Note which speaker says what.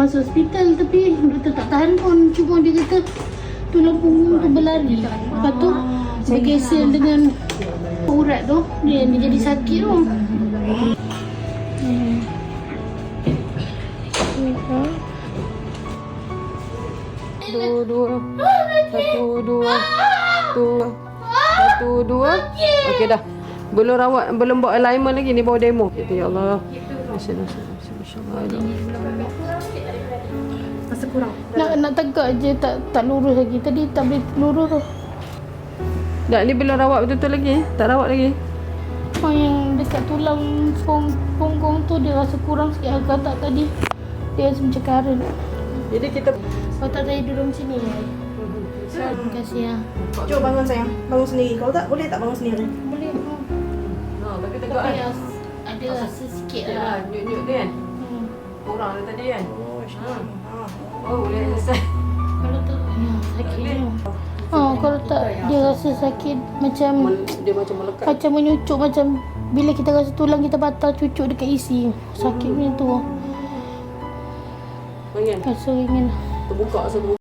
Speaker 1: masuk hospital tapi doktor tak tahan pun cuma dia kata tulang punggung tu berlari lepas tu bergeser dengan urat tu dia, dia jadi sakit tu.
Speaker 2: Satu, dua. Satu, dua. Satu, satu, dua. Okey dah. Belum rawat, belum buat alignment lagi ni bawa demo. Ya Allah. Masya Allah.
Speaker 3: Kurang.
Speaker 1: nak nak tegak je tak tak lurus lagi tadi tak boleh lurus tu
Speaker 2: Tak, ni belum rawat betul-betul lagi. eh? Tak rawat lagi.
Speaker 1: Oh, yang dekat tulang pung, punggung tu dia rasa kurang sikit agak tak tadi dia rasa macam current
Speaker 2: Jadi kita
Speaker 1: Kau tak tadi duduk sini ya? Terima kasih ya.
Speaker 3: Jom bangun sayang. Bangun sendiri. Kalau tak, boleh tak bangun sendiri?
Speaker 1: Boleh.
Speaker 2: Ha, tapi tegak
Speaker 1: Tapi
Speaker 2: kan.
Speaker 1: ada rasa sikit lah.
Speaker 2: nyut-nyut dia kan.
Speaker 1: Hmm.
Speaker 2: Kurang dah tadi kan.
Speaker 3: Oh,
Speaker 2: boleh selesai.
Speaker 1: Kalau tak, ya sakit. Oh, kalau tak dia rasa sakit macam
Speaker 2: Dia macam melekat.
Speaker 1: macam menyucuk macam bila kita rasa tulang kita patah cucuk dekat isi. Sakit macam tu.
Speaker 2: Ringan.
Speaker 1: Rasa ringan.
Speaker 2: Terbuka sebelum